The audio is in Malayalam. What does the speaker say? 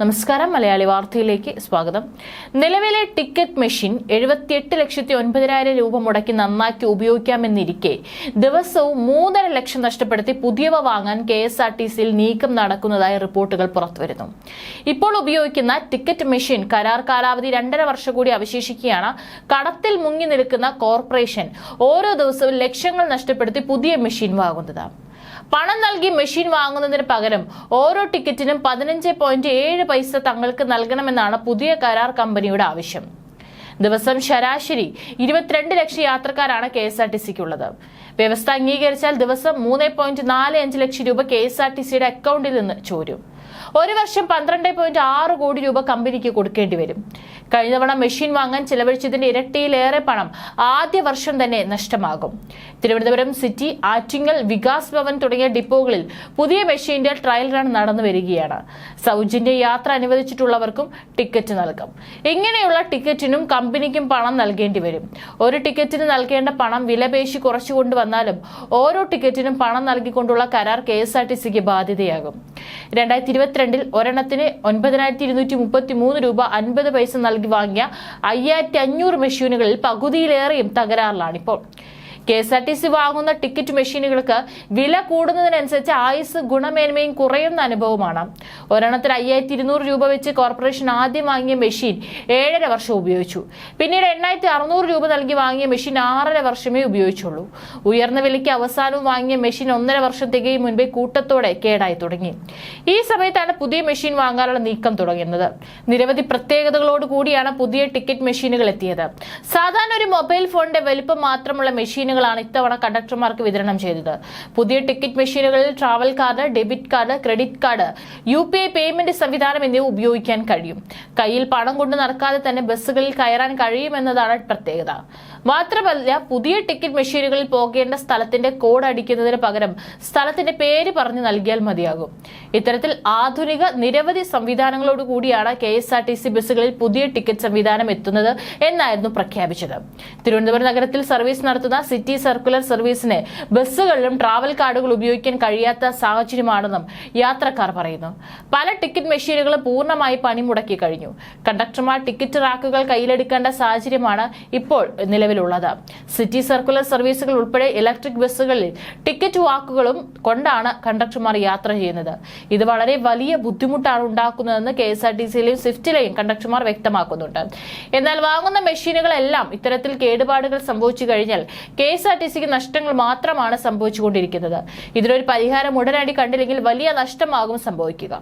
നമസ്കാരം. മലയാളി വാർത്തയിലേക്ക് സ്വാഗതം. നിലവിലെ ടിക്കറ്റ് മെഷീൻ എഴുപത്തിയെട്ട് ലക്ഷത്തി ഒൻപതിനായിരം രൂപ മുടക്കി നന്നാക്കി ഉപയോഗിക്കാമെന്നിരിക്കെ ദിവസവും മൂന്നര ലക്ഷം നഷ്ടപ്പെടുത്തി പുതിയവ വാങ്ങാൻ കെ എസ് ആർ ടി സിയിൽ നീക്കം നടക്കുന്നതായി റിപ്പോർട്ടുകൾ പുറത്തുവരുന്നു. ഇപ്പോൾ ഉപയോഗിക്കുന്ന ടിക്കറ്റ് മെഷീൻ കരാർ കാലാവധി രണ്ടര വർഷം കൂടി അവശേഷിക്കുകയാണ്. കടത്തിൽ മുങ്ങി നിൽക്കുന്ന കോർപ്പറേഷൻ ഓരോ ദിവസവും ലക്ഷങ്ങൾ നഷ്ടപ്പെടുത്തി പുതിയ മെഷീൻ വാങ്ങുന്നത് പണം നൽകി മെഷീൻ വാങ്ങുന്നതിന് പകരം ഓരോ ടിക്കറ്റിനും പതിനഞ്ച് പോയിന്റ് ഏഴ് പൈസ തങ്ങൾക്ക് നൽകണമെന്നാണ് പുതിയ കരാർ കമ്പനിയുടെ ആവശ്യം. ദിവസം ശരാശരി ഇരുപത്തിരണ്ട് ലക്ഷം യാത്രക്കാരാണ് കെ എസ് ആർ ടി സിക്കുള്ളത്. വ്യവസ്ഥ അംഗീകരിച്ചാൽ ദിവസം മൂന്ന് പോയിന്റ് നാല് അഞ്ച് ലക്ഷം രൂപ കെ എസ് ആർ ടി സിയുടെ അക്കൗണ്ടിൽ നിന്ന് ചോരും. ഒരു വർഷം പന്ത്രണ്ട് പോയിന്റ് ആറ് കോടി രൂപ കമ്പനിക്ക് കൊടുക്കേണ്ടി വരും. കഴിഞ്ഞ തവണ മെഷീൻ വാങ്ങാൻ ചെലവഴിച്ചതിന്റെ ഇരട്ടിയിലേറെ പണം ആദ്യ വർഷം തന്നെ നഷ്ടമാകും. തിരുവനന്തപുരം സിറ്റി ആറ്റിങ്ങൽ വികാസ് ഭവൻ തുടങ്ങിയ ഡിപ്പോകളിൽ പുതിയ മെഷീന്റെ ട്രയൽ റൺ നടന്നു വരികയാണ്. സൗജന്യ യാത്ര അനുവദിച്ചിട്ടുള്ളവർക്കും ടിക്കറ്റ് നൽകും. ഇങ്ങനെയുള്ള ടിക്കറ്റിനും കമ്പനിക്കും പണം നൽകേണ്ടി വരും. ഒരു ടിക്കറ്റിന് നൽകേണ്ട പണം വിലപേശി കുറച്ചു കൊണ്ടുവന്നാലും ഓരോ ടിക്കറ്റിനും പണം നൽകിക്കൊണ്ടുള്ള കരാർ കെ എസ് ആർ ടി സിക്ക് ബാധ്യതയാകും. രണ്ടായിരത്തി ഇരുപത്തിരണ്ടിൽ ഒരെണ്ണത്തിന് ഒൻപതിനായിരത്തി ഇരുന്നൂറ്റി മുപ്പത്തി മൂന്ന് രൂപ അൻപത് പൈസ നൽകി വാങ്ങിയ അയ്യായിരത്തി അഞ്ഞൂറ് മെഷീനുകളിൽ പകുതിയിലേറെയും തകരാറിലാണിപ്പോൾ. K S R T C വാങ്ങുന്ന ടിക്കറ്റ് മെഷീനുകൾക്ക് വില കൂടുന്നതിനനുസരിച്ച് ആയുസ് ഗുണമേന്മയും കുറയുന്ന അനുഭവമാണ്. ഒരെണ്ണത്തിന് അയ്യായിരത്തി ഇരുന്നൂറ് രൂപ വെച്ച് കോർപ്പറേഷൻ ആദ്യം വാങ്ങിയ മെഷീൻ ഏഴര വർഷം ഉപയോഗിച്ചു. പിന്നീട് എണ്ണായിരത്തി അറുന്നൂറ് രൂപ നൽകി വാങ്ങിയ മെഷീൻ ആറര വർഷമേ ഉപയോഗിച്ചുള്ളൂ. ഉയർന്ന വിലയ്ക്ക് അവസാനവും വാങ്ങിയ മെഷീൻ ഒന്നര വർഷം തികയും മുൻപേ കൂട്ടത്തോടെ കേടായി തുടങ്ങി. ഈ സമയത്താണ് പുതിയ മെഷീൻ വാങ്ങാനുള്ള നീക്കം തുടങ്ങുന്നത്. നിരവധി പ്രത്യേകതകളോട് കൂടിയാണ് പുതിയ ടിക്കറ്റ് മെഷീനുകൾ എത്തിയത്. സാധാരണ ഒരു മൊബൈൽ ഫോണിന്റെ വലുപ്പം മാത്രമുള്ള മെഷീനുകളാണ് ഇത്തവണ കണ്ടക്ടർമാർക്ക് വിതരണം ചെയ്തത്. പുതിയ ടിക്കറ്റ് മെഷീനുകളിൽ travel card debit card credit card U I payment സംവിധാനം എന്നിവ ഉപയോഗിക്കാൻ കഴിയും. കയ്യിൽ പണം കൊണ്ട് നടക്കാതെ തന്നെ ബസ്സുകളിൽ കയറാൻ കഴിയുമെന്നതാണ് പ്രത്യേകത. മാത്രമല്ല പുതിയ ടിക്കറ്റ് മെഷീനുകളിൽ പോകേണ്ട സ്ഥലത്തിന്റെ കോഡ് അടിക്കുന്നതിന് പകരം സ്ഥലത്തിന്റെ പേര് പറഞ്ഞു നൽകിയാൽ മതിയാകും. ഇത്തരത്തിൽ ആധുനിക നിരവധി സംവിധാനങ്ങളോട് കൂടിയാണ് K S R T C ബസ്സുകളിൽ പുതിയ ടിക്കറ്റ് സംവിധാനം എത്തുന്നത് എന്നായിരുന്നു പ്രഖ്യാപിച്ചത്. തിരുവനന്തപുരം നഗരത്തിൽ സർവീസ് നടത്തുന്ന സിറ്റി സർക്കുലർ സർവീസിന് ബസ്സുകളിലും ട്രാവൽ കാർഡുകൾ ഉപയോഗിക്കാൻ കഴിയാത്ത സാഹചര്യമാണെന്നും യാത്രക്കാർ പറയുന്നു. പല ടിക്കറ്റ് മെഷീനുകളും പൂർണമായി പണിമുടക്കി കഴിഞ്ഞു. കണ്ടക്ടർമാർ ടിക്കറ്റ് റാക്കുകൾ കയ്യിലെടുക്കേണ്ട സാഹചര്യമാണ് ഇപ്പോൾ നിലവിലുള്ളത്. സിറ്റി സർക്കുലർ സർവീസുകൾ ഉൾപ്പെടെ ഇലക്ട്രിക് ബസ്സുകളിൽ ടിക്കറ്റ് വാക്കുകളും കൊണ്ടാണ് കണ്ടക്ടർമാർ യാത്ര ചെയ്യുന്നത്. ഇത് വളരെ വലിയ ബുദ്ധിമുട്ടാണ് ഉണ്ടാക്കുന്നതെന്ന് കെ എസ് ആർ ടി സിയിലെയും സ്വിഫ്റ്റിലെയും കണ്ടക്ടർമാർ വ്യക്തമാക്കുന്നുണ്ട്. എന്നാൽ വാങ്ങുന്ന മെഷീനുകളെല്ലാം ഇത്തരത്തിൽ കേടുപാടുകൾ സംഭവിച്ചു കഴിഞ്ഞാൽ കെ എസ് ആർ ടി സിക്ക് നഷ്ടങ്ങൾ മാത്രമാണ് സംഭവിച്ചുകൊണ്ടിരിക്കുന്നത്. ഇതിനൊരു പരിഹാരം ഉടനടി കണ്ടില്ലെങ്കിൽ വലിയ നഷ്ടമാകും സംഭവിക്കുക.